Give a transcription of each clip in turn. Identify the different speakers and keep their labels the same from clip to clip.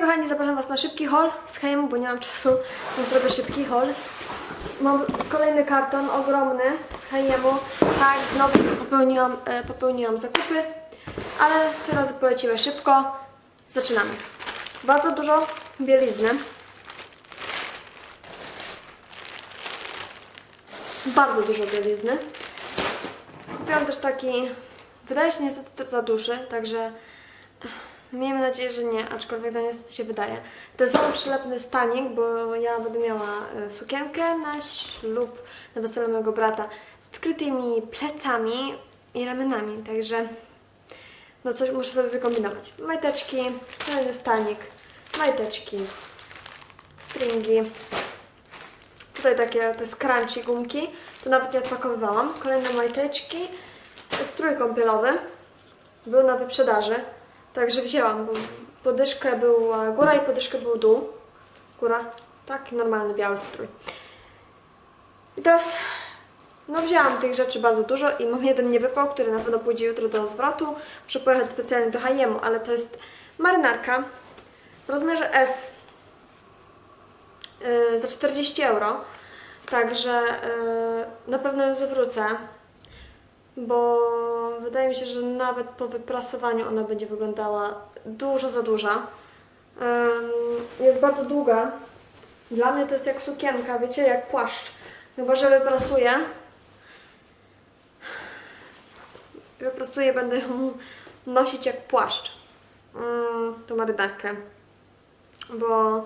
Speaker 1: kochani, zapraszam Was na szybki haul z H&M, bo nie mam czasu, więc zrobię szybki haul. Mam kolejny karton ogromny z H&M. Tak, znowu popełniłam, e, popełniłam zakupy, ale teraz polecimy szybko. Zaczynamy. Bardzo dużo bielizny. Bardzo dużo bielizny. Kupiłam też taki, wydaje się niestety za duży, także miejmy nadzieję, że nie, aczkolwiek to niestety się wydaje. To jest samo przylepny stanik, bo ja będę miała e, sukienkę na ślub, na wesele mojego brata z skrytymi plecami i ramionami, także no coś muszę sobie wykombinować. Majteczki, kolejny stanik, majteczki, stringi, Tutaj takie te scrunchy gumki, to nawet nie odpakowywałam. Kolejne majteczki, strój kąpielowy, był na wyprzedaży, także wzięłam, bo była góra i podyszkę był dół. Góra, taki normalny biały strój. I teraz, no wzięłam tych rzeczy bardzo dużo i mam jeden niewypał, który na pewno pójdzie jutro do zwrotu. Muszę pojechać specjalnie do H&M, ale to jest marynarka w rozmiarze S yy, za 40 euro. Także yy, na pewno ją zwrócę, bo wydaje mi się, że nawet po wyprasowaniu ona będzie wyglądała dużo za duża. Jest bardzo długa. Dla mnie to jest jak sukienka, wiecie, jak płaszcz. Chyba, że wyprasuję. Wyprasuję, będę ją nosić jak płaszcz. Yy, tą marynarkę. Bo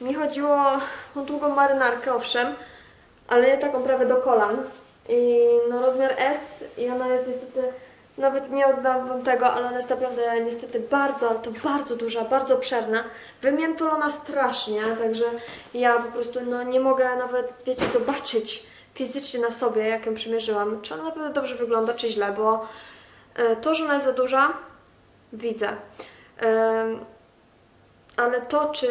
Speaker 1: mi chodziło o długą marynarkę, owszem, ale nie taką prawie do kolan. I no rozmiar S i ona jest niestety, nawet nie oddam wam tego, ale ona jest naprawdę niestety bardzo, ale to bardzo duża, bardzo obszerna. Wymiętolona strasznie, także ja po prostu no nie mogę nawet, wiecie, zobaczyć fizycznie na sobie, jak ją przymierzyłam, czy ona naprawdę dobrze wygląda, czy źle, bo e, to, że ona jest za duża, widzę. Ale to, czy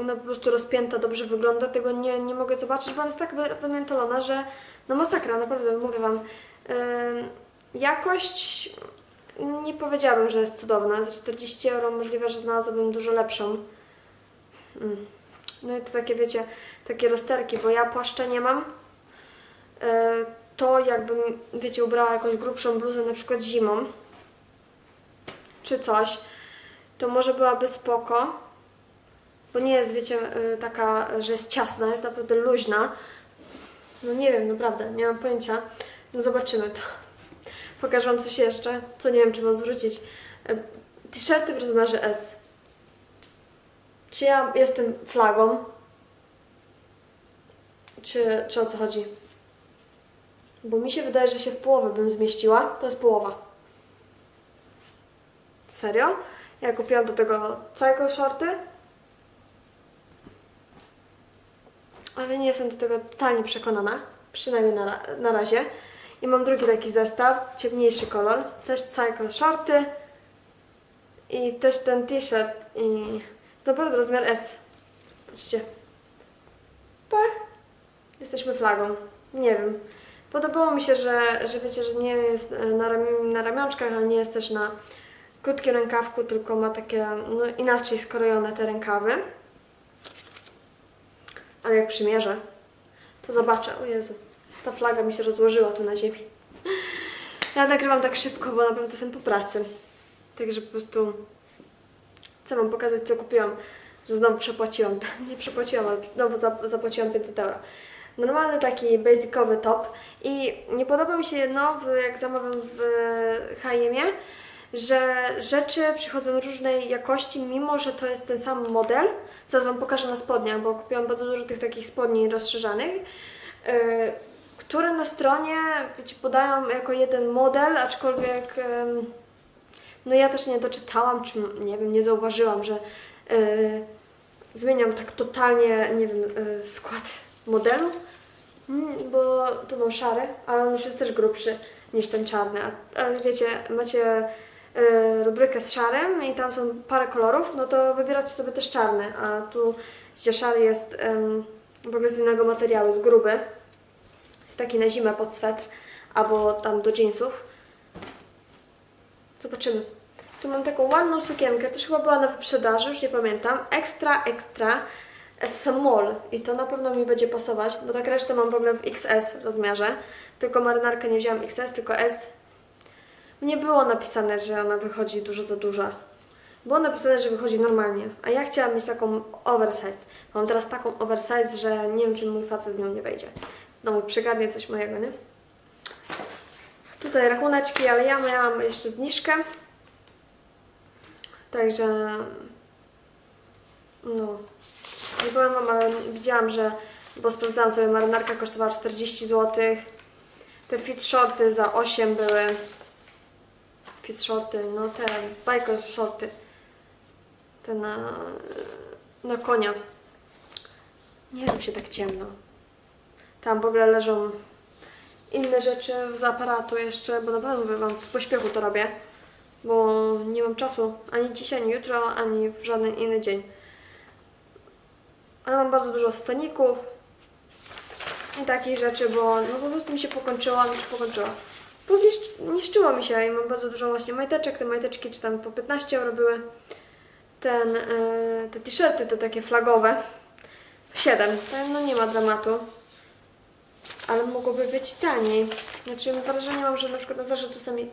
Speaker 1: ona po prostu rozpięta dobrze wygląda, tego nie, nie mogę zobaczyć, bo ona jest tak wy- wymiętolona, że no masakra, naprawdę, mówię Wam. Ym, jakość nie powiedziałabym, że jest cudowna. Za 40 euro możliwe, że znalazłabym dużo lepszą. Mm. No i to takie, wiecie, takie rozterki, bo ja płaszcza nie mam. Yy, to jakbym, wiecie, ubrała jakąś grubszą bluzę, na przykład zimą, czy coś, to może byłaby spoko, bo nie jest, wiecie, y, taka, że jest ciasna, jest naprawdę luźna. No nie wiem, naprawdę, nie mam pojęcia. No zobaczymy to. Pokażę Wam coś jeszcze, co nie wiem, czy mam zwrócić. Y, T-shirty w rozmiarze S. Czy ja jestem flagą? Czy, czy o co chodzi? Bo mi się wydaje, że się w połowę bym zmieściła. To jest połowa. Serio? Ja kupiłam do tego cycle shorty, ale nie jestem do tego totalnie przekonana, przynajmniej na, na razie. I mam drugi taki zestaw, ciemniejszy kolor, też cycle shorty i też ten t-shirt i naprawdę rozmiar S. Patrzcie. Pach. Jesteśmy flagą. Nie wiem. Podobało mi się, że, że wiecie, że nie jest e, na, rami- na ramionczkach, ale nie jest też na krótkim rękawku, tylko ma takie no, inaczej skrojone te rękawy. Ale jak przymierzę, to zobaczę. O Jezu, ta flaga mi się rozłożyła tu na ziemi. Ja nagrywam tak szybko, bo naprawdę jestem po pracy. Także po prostu chcę Wam pokazać, co kupiłam. Że znowu przepłaciłam. Nie przepłaciłam, ale znowu zap- zapłaciłam 500 euro. Normalny taki basicowy top. I nie podoba mi się jedno, jak zamawiam w H&M, że rzeczy przychodzą różnej jakości, mimo że to jest ten sam model. Zaraz Wam pokażę na spodniach, bo kupiłam bardzo dużo tych takich spodni rozszerzanych, yy, które na stronie wiecie, podają jako jeden model, aczkolwiek ym, no ja też nie doczytałam, czy nie wiem, nie zauważyłam, że yy, zmieniam tak totalnie, nie wiem, yy, skład modelu, Mm, bo tu mam szary, ale on już jest też grubszy niż ten czarny. A, a wiecie, macie rubrykę z szarym i tam są parę kolorów, no to wybieracie sobie też czarny, a tu gdzie szary jest w ogóle z innego materiału, jest gruby, taki na zimę pod swetr, albo tam do jeansów. Zobaczymy. Tu mam taką ładną sukienkę, też chyba była na wyprzedaży, już nie pamiętam. Ekstra, ekstra small i to na pewno mi będzie pasować, bo tak resztę mam w ogóle w XS rozmiarze. Tylko marynarkę nie wzięłam XS, tylko S. Nie było napisane, że ona wychodzi dużo za duża. Było napisane, że wychodzi normalnie, a ja chciałam mieć taką oversize. Mam teraz taką oversize, że nie wiem, czy mój facet w nią nie wejdzie. Znowu przygarnie coś mojego, nie? Tutaj rachuneczki, ale ja miałam jeszcze zniżkę. Także no. Nie powiem wam, ale widziałam, że bo sprawdzałam sobie, marynarka kosztowała 40 zł. Te fit shorty za 8 były. Fit shorty, no te bajko shorty. Te na, na konia. Nie wiem, się tak ciemno. Tam w ogóle leżą inne rzeczy z aparatu jeszcze, bo naprawdę mówię wam, w pośpiechu to robię, bo nie mam czasu ani dzisiaj, ani jutro, ani w żaden inny dzień. Ale mam bardzo dużo staników i takich rzeczy, bo no po prostu mi się pokończyła, mi się pokończyła. Niszczyło mi się i mam bardzo dużo właśnie majteczek, te majteczki czy tam po 15 euro były. Ten, e, te t-shirty, te takie flagowe, 7, no nie ma dramatu ale mogłoby być taniej. Znaczy wrażenie mam, że na przykład na Zarze czasami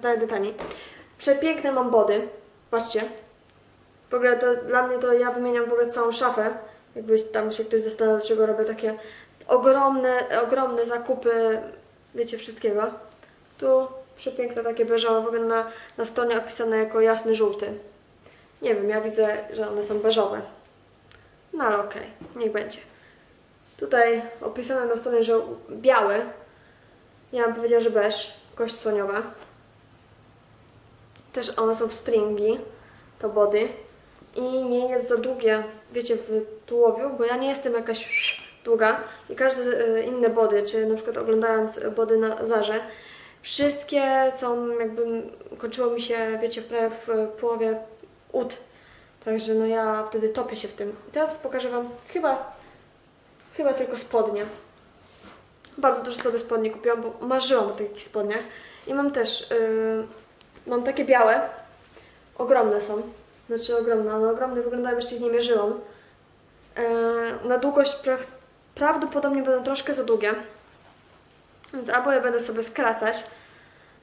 Speaker 1: znajdę taniej. Przepiękne mam body. Patrzcie. W ogóle to dla mnie to ja wymieniam w ogóle całą szafę. Jakbyś tam się ktoś zastanawiał, dlaczego robię takie ogromne, ogromne zakupy, wiecie, wszystkiego. Tu przepiękne takie beżowe, w ogóle na, na stronie opisane jako jasny żółty. Nie wiem, ja widzę, że one są beżowe. No ale okej, niech będzie. Tutaj opisane na stronie, że biały. Ja bym powiedziała, że beż, kość słoniowa. Też one są w stringi, to body. I nie jest za długie, wiecie, w tułowiu, bo ja nie jestem jakaś długa. I każde e, inne body, czy na przykład oglądając body na Zarze, wszystkie są jakby, kończyło mi się, wiecie, prawie w połowie ud. Także no ja wtedy topię się w tym. I teraz pokażę Wam chyba Chyba tylko spodnie. Bardzo dużo sobie spodni kupiłam, bo marzyłam o takich spodniach. I mam też, yy, mam takie białe. Ogromne są. Znaczy ogromne, one ogromne wyglądają, jeszcze ich nie mierzyłam. Yy, na długość pra prawdopodobnie będą troszkę za długie. Więc albo ja będę sobie skracać,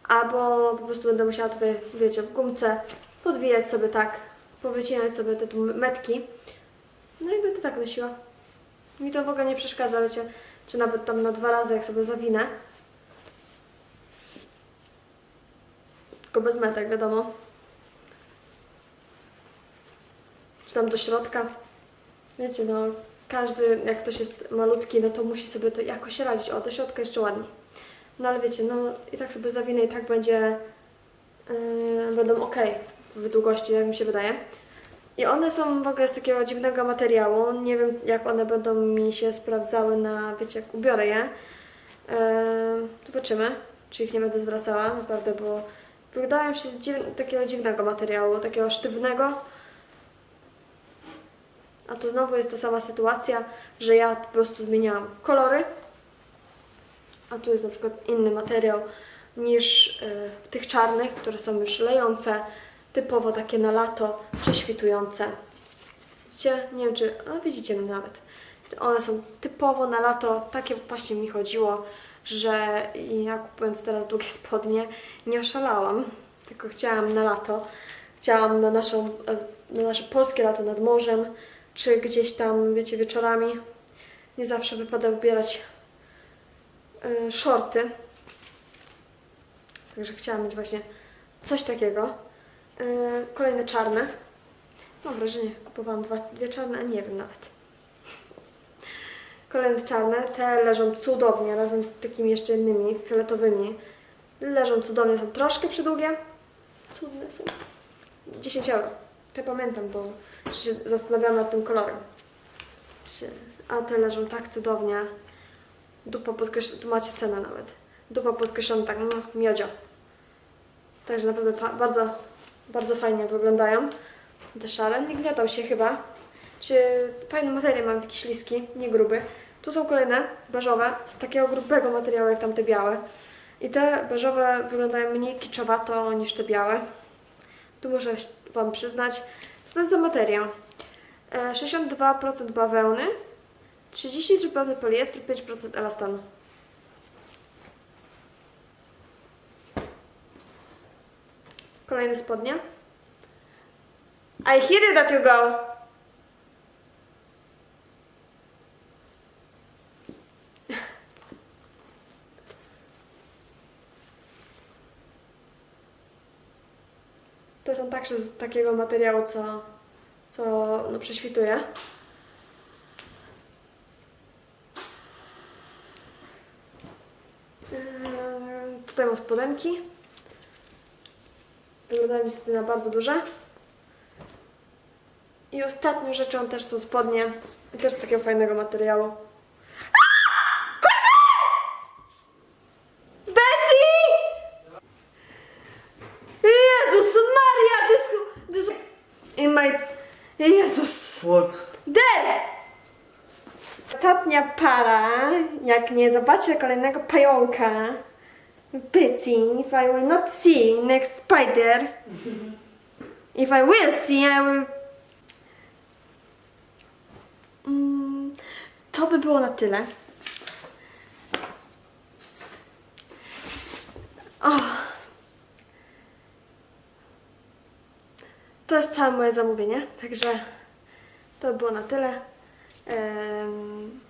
Speaker 1: albo po prostu będę musiała tutaj, wiecie, w gumce podwijać sobie tak, powycinać sobie te tu metki. No i będę tak nosiła. Mi to w ogóle nie przeszkadza, wiecie, czy nawet tam na dwa razy, jak sobie zawinę. Tylko bez metek, wiadomo. Czy tam do środka. Wiecie, no, każdy, jak ktoś jest malutki, no to musi sobie to jakoś radzić. O, do środka jeszcze ładniej. No ale wiecie, no i tak sobie zawinę i tak będzie, yy, będą ok w długości, jak mi się wydaje. I one są w ogóle z takiego dziwnego materiału. Nie wiem, jak one będą mi się sprawdzały na, wiecie, jak ubiorę je. Eee, zobaczymy, czy ich nie będę zwracała, naprawdę, bo wydają się z dziw takiego dziwnego materiału, takiego sztywnego. A tu znowu jest ta sama sytuacja, że ja po prostu zmieniałam kolory, a tu jest na przykład inny materiał niż yy, w tych czarnych, które są już lejące, typowo takie na lato, prześwitujące. Widzicie? Nie wiem, czy... No, widzicie mnie nawet. One są typowo na lato, takie właśnie mi chodziło, że ja kupując teraz długie spodnie, nie oszalałam, tylko chciałam na lato. Chciałam na, naszą, na nasze polskie lato nad morzem, czy gdzieś tam, wiecie, wieczorami. Nie zawsze wypada ubierać y, shorty. Także chciałam mieć właśnie coś takiego. Yy, kolejne czarne. Mam wrażenie, kupowałam dwa, dwie czarne, a nie wiem nawet. Kolejne czarne. Te leżą cudownie, razem z takimi jeszcze innymi, fioletowymi. Leżą cudownie, są troszkę przydługie. Cudne są. 10 euro. Te pamiętam, bo się zastanawiałam nad tym kolorem. A te leżą tak cudownie. Dupa podkreślona, tu macie cenę nawet. Dupa podkreślona tak, no, miodzio. Także naprawdę bardzo bardzo fajnie wyglądają. Te szale, nie gniotą się chyba. Czy fajny materiał mam taki śliski, nie gruby. Tu są kolejne beżowe, z takiego grubego materiału jak tamte białe. I te beżowe wyglądają mniej kiczowato niż te białe. Tu muszę Wam przyznać, co to jest za materia. E, 62% bawełny, 33% poliestru, 5% elastanu. Kolejne spodnie. I hear you that you go. Są także z takiego materiału, co, co no, prześwituje. Yy, Tutaj mam spodenki. Wyglądają niestety na bardzo duże. I ostatnią rzeczą też są spodnie. I też z takiego fajnego materiału. Jak nie zobaczę kolejnego pająka, Bitsy, if I will not see next spider, if I will see, I will... Mm, to by było na tyle. Oh. To jest całe moje zamówienie, także to by było na tyle. Em,